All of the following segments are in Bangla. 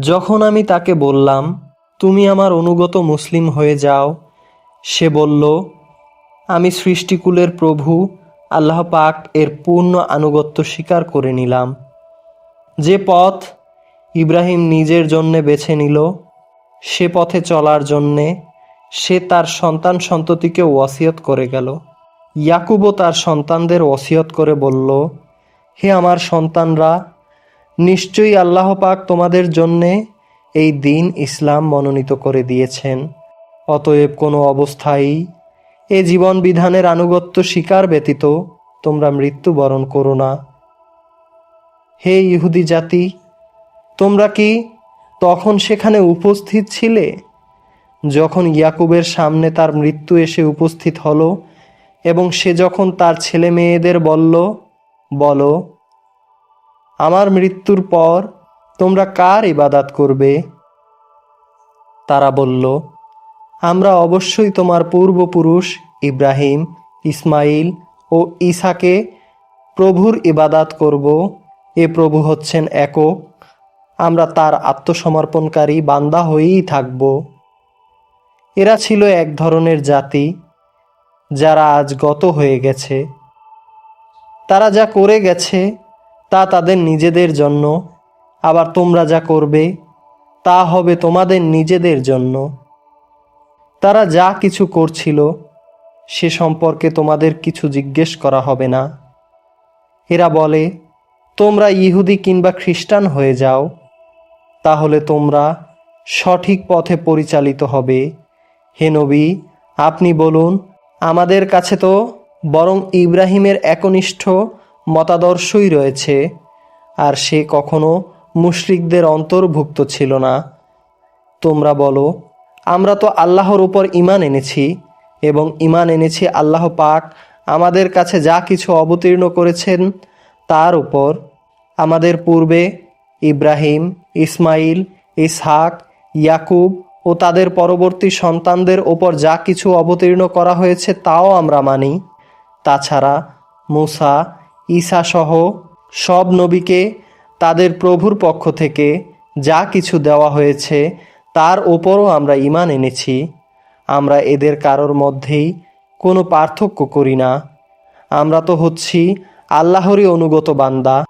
যখন আমি তাকে বললাম, তুমি আমার অনুগত মুসলিম হয়ে যাও, সে বলল, আমি সৃষ্টিকুলের প্রভু, আল্লাহ পাক এর পূর্ণ আনুগত্য স্বীকার করে নিলাম। যে পথ ইব্রাহিম নিজের জন্যে বেছে নিল, সে পথে চলার জন্যে সে তার সন্তান সন্ততিকে ওয়াসিয়ত করে গেল। ইয়াকুবও তার সন্তানদের ওয়াসিয়ত করে বলল, হে আমার সন্তানরা নিশ্চয়ই আল্লাহ পাক তোমাদের জন্যে এই দিন ইসলাম মনোনীত করে দিয়েছেন। অতএব কোনো অবস্থায় এ জীবন বিধানের আনুগত্য স্বীকার ব্যতীত তোমরা মৃত্যুবরণ করো না। হে ইহুদি জাতি, তোমরা কি তখন সেখানে উপস্থিত ছিলে? যখন ইয়াকুবের সামনে তার মৃত্যু এসে উপস্থিত হলো এবং সে যখন তার ছেলে মেয়েদের বলল, বলো আমার মৃত্যুর পর তোমরা কার ইবাদাত করবে? তারা বলল, আমরা অবশ্যই তোমার পূর্বপুরুষ ইব্রাহিম, ইসমাইল ও ইসাকে প্রভুর ইবাদাত করব। এ প্রভু হচ্ছেন একক। আমরা তার আত্মসমর্পণকারী বান্দা হয়েই থাকব। এরা ছিল এক ধরনের জাতি, যারা আজ গত হয়ে গেছে। তারা যা করে গেছে তা তাদের নিজেদের জন্য। আবার তোমরা যা করবে, তা হবে তোমাদের নিজেদের জন্য। তারা যা কিছু করছিল, সে সম্পর্কে তোমাদের কিছু জিজ্ঞেস করা হবে না। এরা বলে, তোমরা ইহুদি কিংবা খ্রিস্টান হয়ে যাও, তাহলে তোমরা সঠিক পথে পরিচালিত হবে। হে নবী, আপনি বলুন, আমাদের কাছে তো বরং ইব্রাহিমের একনিষ্ঠ মতাদর্শই রয়েছে, আর সে কখনো মুশরিকদের অন্তর্ভুক্ত ছিল না। তোমরা বলো, আমরা তো আল্লাহর উপর ইমান এনেছি, এবং ইমান এনেছি আল্লাহ পাক, আমাদের কাছে যা কিছু অবতীর্ণ করেছেন, তার উপর। আমাদের পূর্বে ইব্রাহিম, ইসমাইল, ইসহাক, ইয়াকুব ও তাদের পরবর্তী সন্তানদের ওপর যা কিছু অবতীর্ণ করা হয়েছে, তাও আমরা মানি। তাছাড়া মুসা ঈসা সহ সব নবীকে তাদের প্রভুর পক্ষ থেকে যা কিছু দেওয়া হয়েছে, তার ওপরও আমরা ইমান এনেছি। আমরা এদের কারোর মধ্যেই কোনো পার্থক্য করি না। আমরা তো হচ্ছি আল্লাহরই অনুগত বান্দা।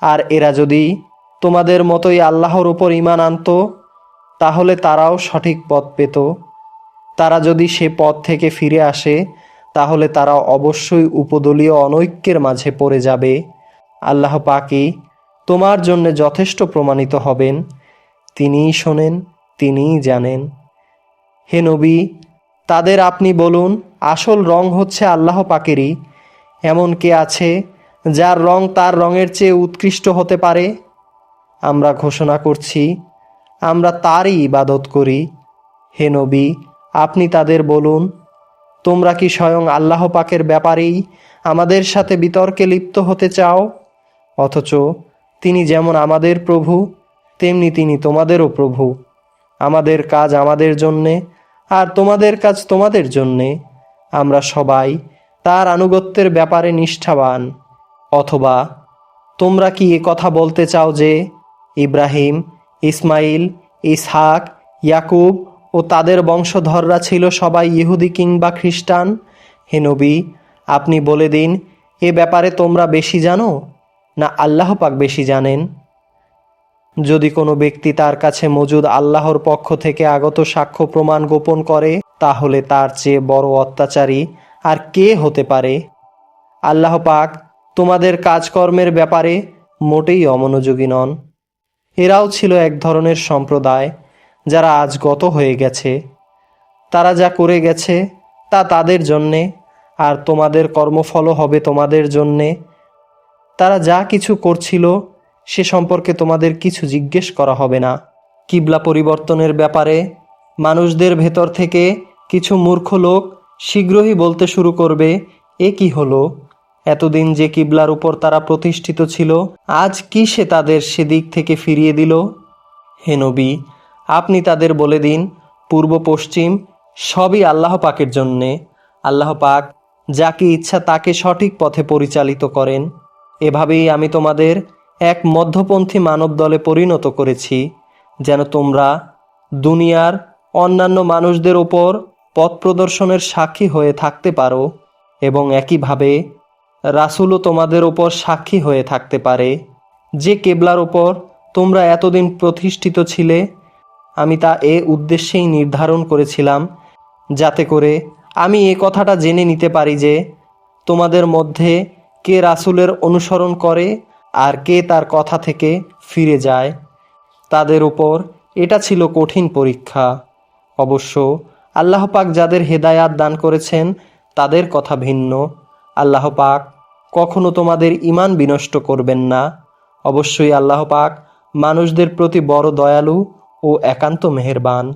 আর এরা যদি তোমাদের মতোই আল্লাহর ওপর ইমান আনতো, তাহলে তারাও সঠিক পথ পেত। তারা যদি সে পথ থেকে ফিরে আসে তাহলে তারা অবশ্যই উপদলীয় অনৈক্যের মাঝে পড়ে যাবে। আল্লাহ পাকি তোমার জন্য যথেষ্ট প্রমাণিত হবেন। তিনিই শোনেন, তিনিই জানেন। হে নবী, তাদের আপনি বলুন, আসল রং হচ্ছে আল্লাহ পাকেরই। এমন কে আছে যার রং তার রঙের চেয়ে উৎকৃষ্ট হতে পারে? আমরা ঘোষণা করছি, আমরা তারই ইবাদত করি। হে নবী, আপনি তাদের বলুন তোমরা কি স্বয়ং আল্লাহ পাকের ব্যাপারেই আমাদের সাথে বিতর্কে লিপ্ত হতে চাও? অথচ তিনি যেমন আমাদের প্রভু, তেমনি তিনি তোমাদেরও প্রভু। আমাদের কাজ আমাদের জন্যে আর তোমাদের কাজ তোমাদের জন্যে। আমরা সবাই তার আনুগত্যের ব্যাপারে নিষ্ঠাবান। অথবা তোমরা কি এ কথা বলতে চাও যে ইব্রাহিম, ইসমাইল, ইসহাক, ইয়াকুব ও তাদের বংশধররা ছিল সবাই ইহুদি কিংবা খ্রিস্টান। হে নবী, আপনি বলে দিন, এ ব্যাপারে তোমরা বেশি জানো? না আল্লাহ পাক বেশি জানেন? যদি কোনো ব্যক্তি তার কাছে মজুদ আল্লাহর পক্ষ থেকে আগত সাক্ষ্য প্রমাণ গোপন করে, তাহলে তার চেয়ে বড় অত্যাচারী আর কে হতে পারে? আল্লাহ পাক তোমাদের কাজকর্মের ব্যাপারে মোটেই অমনোযোগী নন। এরাও ছিল এক ধরনের সম্প্রদায় যারা আজ গত হয়ে গেছে, তারা যা করে গেছে তা তাদের জন্যে, আর তোমাদের কর্মফলও হবে তোমাদের জন্যে। তারা যা কিছু করছিল, সে সম্পর্কে তোমাদের কিছু জিজ্ঞেস করা হবে না। কিবলা পরিবর্তনের ব্যাপারে মানুষদের ভেতর থেকে কিছু মূর্খ লোক শীঘ্রই বলতে শুরু করবে, এ কি হলো? এতদিন যে কিবলার উপর তারা প্রতিষ্ঠিত ছিল, আজ কি সে তাদের সেদিক থেকে ফিরিয়ে দিল? হে নবী আপনি তাদের বলে দিন, পূর্ব পশ্চিম, সবই আল্লাহ পাকের জন্যে। আল্লাহ পাক যাকে ইচ্ছা তাকে সঠিক পথে পরিচালিত করেন। এভাবেই আমি তোমাদের এক মধ্যপন্থী মানব দলে পরিণত করেছি, যেন তোমরা দুনিয়ার অন্যান্য মানুষদের ওপর পথ প্রদর্শনের সাক্ষী হয়ে থাকতে পারো এবং একইভাবে রাসূলও তোমাদের ওপর সাক্ষী হয়ে থাকতে পারে। যে কেবলার ওপর তোমরা এতদিন প্রতিষ্ঠিত ছিলে আমি তা এ উদ্দেশ্যেই নির্ধারণ করেছিলাম, যাতে করে আমি এ কথাটা জেনে নিতে পারি যে তোমাদের মধ্যে কে রাসূলের অনুসরণ করে আর কে তার কথা থেকে ফিরে যায়। তাদের উপর এটা ছিল কঠিন পরীক্ষা। অবশ্য আল্লাহ পাক যাদের হেদায়াত দান করেছেন, তাদের কথা ভিন্ন। আল্লাহ পাক কখনো তোমাদের ইমান বিনষ্ট করবেন না। অবশ্যই আল্লাহ পাক মানুষদের প্রতি বড় দয়ালু ও একান্ত মেহেরবান।